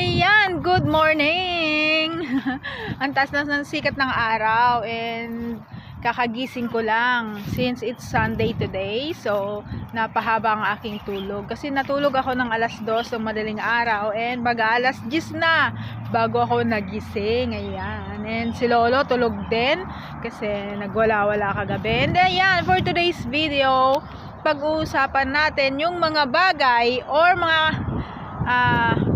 Ayan, good morning! Ang taas na ng sikat ng araw and kakagising ko lang since it's Sunday today. So, napahaba ang aking tulog. Kasi natulog ako ng alas 2 ng madaling araw and baga alas 10 na bago ako nagising. Ayan. And si Lolo tulog din kasi nagwala-wala kagabi. And ayan, for today's video, pag-uusapan natin yung mga bagay or mga ah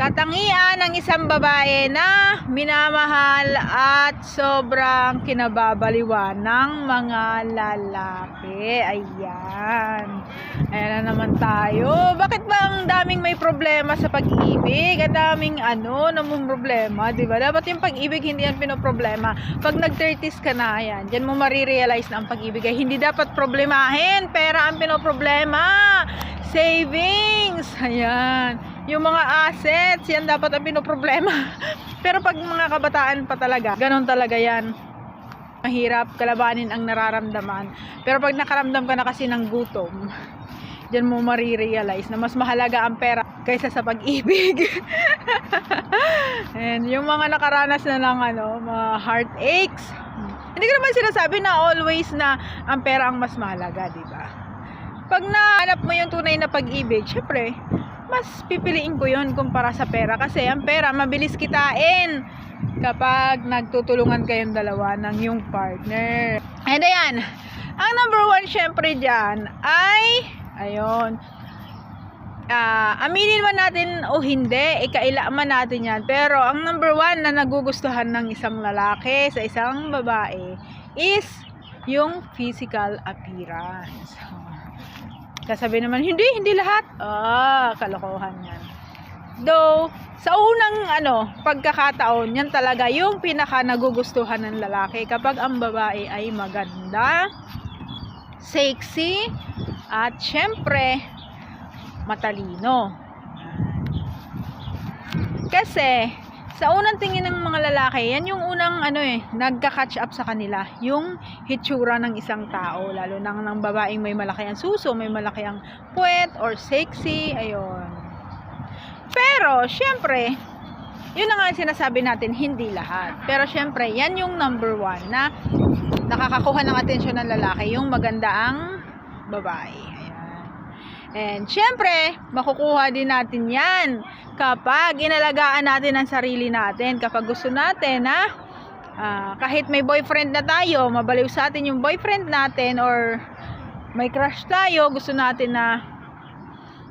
katangian ng isang babae na minamahal at sobrang kinababaliwan ng mga lalaki. Ayan. Ayan na naman tayo. Bakit ba ang daming may problema sa pag-ibig? Ang daming ano, namang problema, di ba? Dapat yung pag-ibig hindi yan pinoproblema. Pag nag-30s ka na, yan, dyan mo marirealize na ang pag-ibig ay hindi dapat problemahin. Pera ang pinoproblema. Savings. Ayan yung mga assets, yan dapat ang pinoproblema. Pero pag mga kabataan pa talaga, ganun talaga yan. Mahirap kalabanin ang nararamdaman. Pero pag nakaramdam ka na kasi ng gutom, diyan mo marirealize na mas mahalaga ang pera kaysa sa pag-ibig. And yung mga nakaranas na ng ano, mga heartaches, hindi ko naman sinasabi na always na ang pera ang mas mahalaga, di ba? Pag nahanap mo yung tunay na pag-ibig, syempre, mas pipiliin ko yun kumpara sa pera kasi ang pera mabilis kitain kapag nagtutulungan kayong dalawa ng yung partner. And ayan, ang number one syempre dyan ay, ayun, ah aminin man natin o hindi, ikaila man natin yan. Pero ang number one na nagugustuhan ng isang lalaki sa isang babae is yung physical appearance. Sasabi naman, hindi, hindi lahat. Ah, kalokohan yan. Though, sa unang ano, pagkakataon, yan talaga yung pinaka nagugustuhan ng lalaki kapag ang babae ay maganda, sexy, at syempre, matalino. Kasi, sa unang tingin ng mga lalaki, yan yung unang ano eh, nagka-catch up sa kanila, yung hitsura ng isang tao, lalo na ng babaeng may malaki ang suso, may malaki ang puwet or sexy, ayun. Pero, syempre, yun na nga ang sinasabi natin, hindi lahat. Pero syempre, yan yung number one na nakakakuha ng atensyon ng lalaki, yung maganda ang babae. And syempre, makukuha din natin yan kapag inalagaan natin ang sarili natin. Kapag gusto natin na ah, kahit may boyfriend na tayo, mabaliw sa atin yung boyfriend natin or may crush tayo, gusto natin na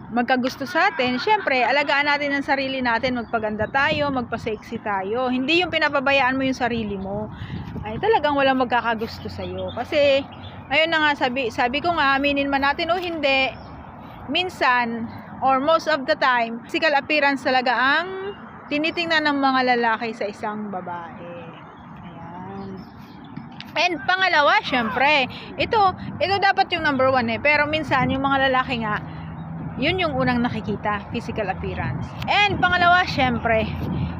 magkagusto sa atin, syempre, alagaan natin ang sarili natin, magpaganda tayo, magpa-sexy tayo. Hindi yung pinapabayaan mo yung sarili mo. Ay talagang walang magkakagusto sa iyo. Kasi ayun na nga sabi, sabi ko nga aminin man natin o hindi, minsan or most of the time, physical appearance talaga ang tinitingnan ng mga lalaki sa isang babae. Ayan. And pangalawa, syempre, ito, ito dapat yung number one eh. Pero minsan, yung mga lalaki nga, yun yung unang nakikita, physical appearance. And pangalawa, syempre,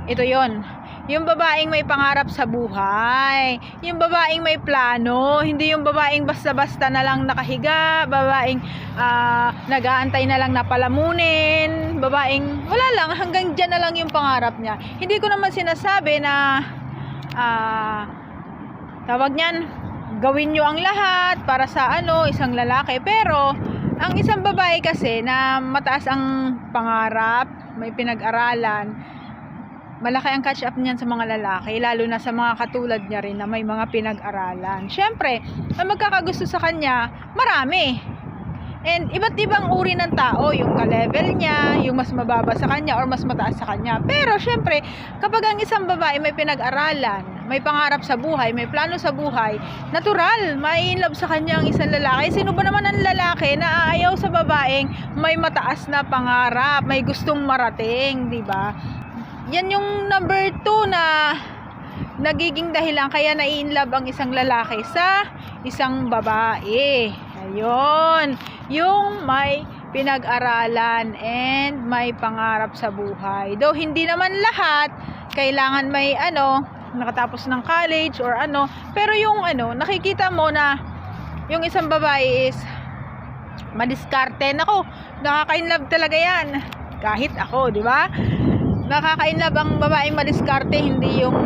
ito yon yung babaeng may pangarap sa buhay, yung babaeng may plano, hindi yung babaeng basta-basta na lang nakahiga, babaeng ah, nag-aantay na lang na palamunin, babaeng wala lang, hanggang dyan na lang yung pangarap niya. Hindi ko naman sinasabi na ah, tawag niyan, gawin nyo ang lahat para sa ano, isang lalaki, pero ang isang babae kasi na mataas ang pangarap, may pinag-aralan, malaki ang catch up niyan sa mga lalaki, lalo na sa mga katulad niya rin na may mga pinag-aralan. Siyempre, ang magkakagusto sa kanya, marami. And iba't ibang uri ng tao, yung ka-level niya, yung mas mababa sa kanya or mas mataas sa kanya. Pero syempre, kapag ang isang babae may pinag-aralan, may pangarap sa buhay, may plano sa buhay, natural, may in love sa kanya ang isang lalaki. Sino ba naman ang lalaki na aayaw sa babaeng may mataas na pangarap, may gustong marating, di ba? Yan yung number two na nagiging dahilan kaya nai-inlove ang isang lalaki sa isang babae. Ayun. Yung may pinag-aralan and may pangarap sa buhay. Though hindi naman lahat kailangan may ano, nakatapos ng college or ano, pero yung ano, nakikita mo na yung isang babae is madiskarte. Nako, nakaka-inlove talaga yan. Kahit ako, di ba? Nakakainlove ang babaeng madiskarte, hindi yung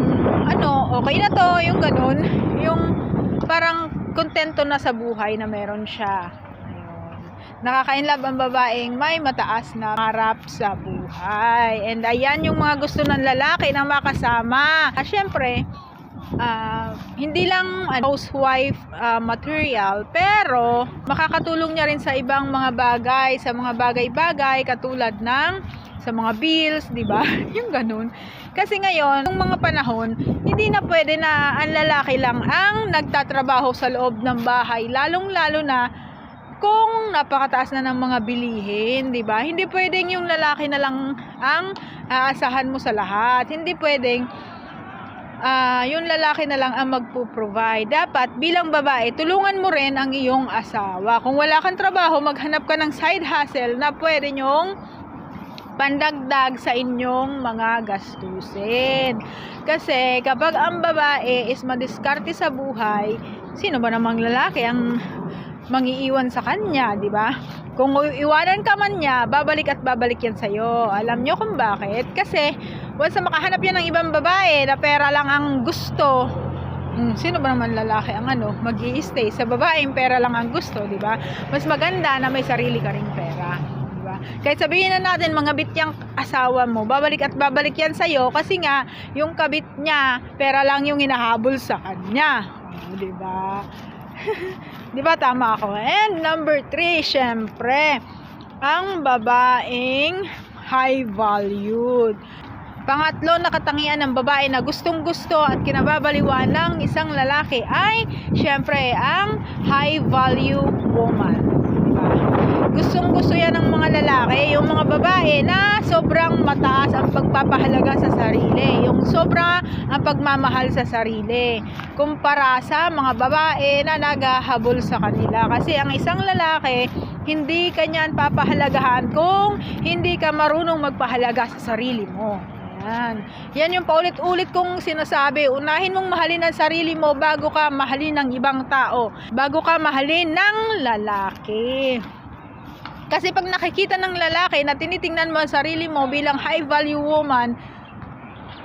ano, okay na to, yung ganun, yung parang kontento na sa buhay na meron siya. Ayun. Nakakainlove ang babaeng may mataas na harap sa buhay. And ayan yung mga gusto ng lalaki na makasama. Ah, syempre, ah, hindi lang ano, housewife ah, material, pero makakatulong niya rin sa ibang mga bagay, sa mga bagay-bagay katulad ng sa mga bills, 'di ba? yung ganun. Kasi ngayon, yung mga panahon, hindi na pwede na ang lalaki lang ang nagtatrabaho sa loob ng bahay, lalong-lalo na kung napakataas na ng mga bilihin, 'di ba? Hindi pwedeng yung lalaki na lang ang aasahan mo sa lahat. Hindi pwedeng ah, yung lalaki na lang ang magpo-provide. Dapat bilang babae, tulungan mo rin ang iyong asawa. Kung wala kang trabaho, maghanap ka ng side hustle na pwede nyong pandagdag sa inyong mga gastusin. Kasi kapag ang babae is madiskarte sa buhay, sino ba namang lalaki ang mangiiwan sa kanya, di ba? Kung iwanan ka man niya, babalik at babalik yan sa'yo. Alam nyo kung bakit? Kasi once na makahanap yan ng ibang babae na pera lang ang gusto, Hmm, sino ba naman lalaki ang ano, mag stay sa babaeng pera lang ang gusto, di ba? Mas maganda na may sarili ka ring pera? Kahit sabihin na natin mga bityang asawa mo, babalik at babalik yan sa'yo kasi nga yung kabit niya, pera lang yung hinahabol sa kanya. Oh, di ba? di ba tama ako? And number three, syempre, ang babaeng high valued. Pangatlo na katangian ng babae na gustong gusto at kinababaliwan ng isang lalaki ay syempre ang high value woman. Diba? Gustong gusto yan ng mga lalaki, yung mga babae na sobrang mataas ang pagpapahalaga sa sarili, yung sobra ang pagmamahal sa sarili, kumpara sa mga babae na naghahabol sa kanila. Kasi ang isang lalaki, hindi kanyan papahalagahan kung hindi ka marunong magpahalaga sa sarili mo. Yan. Yan yung paulit-ulit kong sinasabi. Unahin mong mahalin ang sarili mo bago ka mahalin ng ibang tao. Bago ka mahalin ng lalaki. Kasi pag nakikita ng lalaki na tinitingnan mo ang sarili mo bilang high value woman,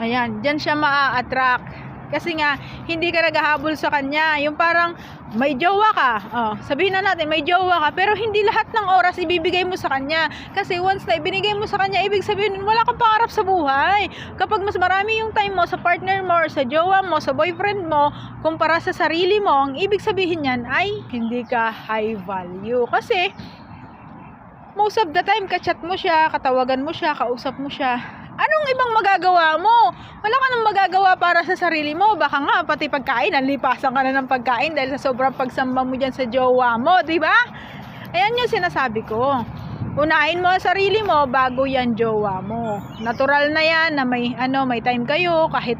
ayan, dyan siya maa-attract. Kasi nga, hindi ka naghahabol sa kanya. Yung parang, may jowa ka. Oh, sabihin na natin, may jowa ka. Pero hindi lahat ng oras ibibigay mo sa kanya. Kasi once na ibinigay mo sa kanya, ibig sabihin, wala kang pangarap sa buhay. Kapag mas marami yung time mo sa partner mo, sa jowa mo, sa boyfriend mo, kumpara sa sarili mo, ang ibig sabihin yan ay, hindi ka high value. Kasi, most of the time, kachat mo siya, katawagan mo siya, kausap mo siya. Anong ibang magagawa mo? Wala ka nang magagawa para sa sarili mo. Baka nga, pati pagkain, nanlipasan ka na ng pagkain dahil sa sobrang pagsamba mo dyan sa jowa mo, di ba? Ayan yung sinasabi ko. Unahin mo ang sarili mo bago yan jowa mo. Natural na yan na may, ano, may time kayo kahit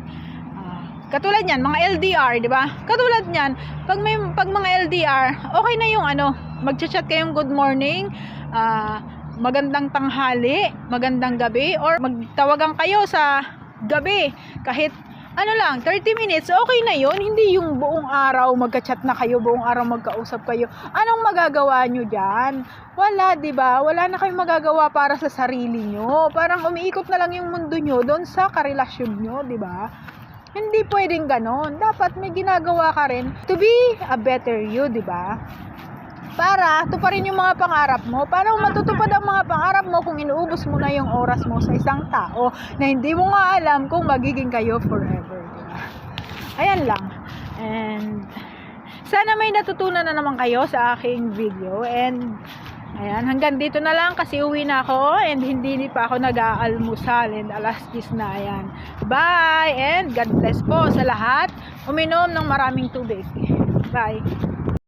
ah, Katulad niyan, mga LDR, 'di ba? Katulad niyan, pag may pag mga LDR, okay na yung ano, magcha-chat kayong good morning, ah, magandang tanghali, magandang gabi or magtawagan kayo sa gabi kahit ano lang, 30 minutes, okay na yon Hindi yung buong araw magka-chat na kayo, buong araw magkausap kayo. Anong magagawa nyo dyan? Wala, ba? Wala na kayong magagawa para sa sarili nyo. Parang umiikot na lang yung mundo nyo doon sa karelasyon nyo, ba? Hindi pwedeng ganon. Dapat may ginagawa ka rin to be a better you, ba? Para tuparin yung mga pangarap mo. Paano matutupad ang mga pangarap mo kung inuubos mo na yung oras mo sa isang tao na hindi mo nga alam kung magiging kayo forever? Ayan lang. And sana may natutunan na naman kayo sa aking video and Ayan, hanggang dito na lang kasi uwi na ako and hindi pa ako nag-aalmusal and alas 10 na ayan. Bye and God bless po sa lahat. Uminom ng maraming tubig. Bye.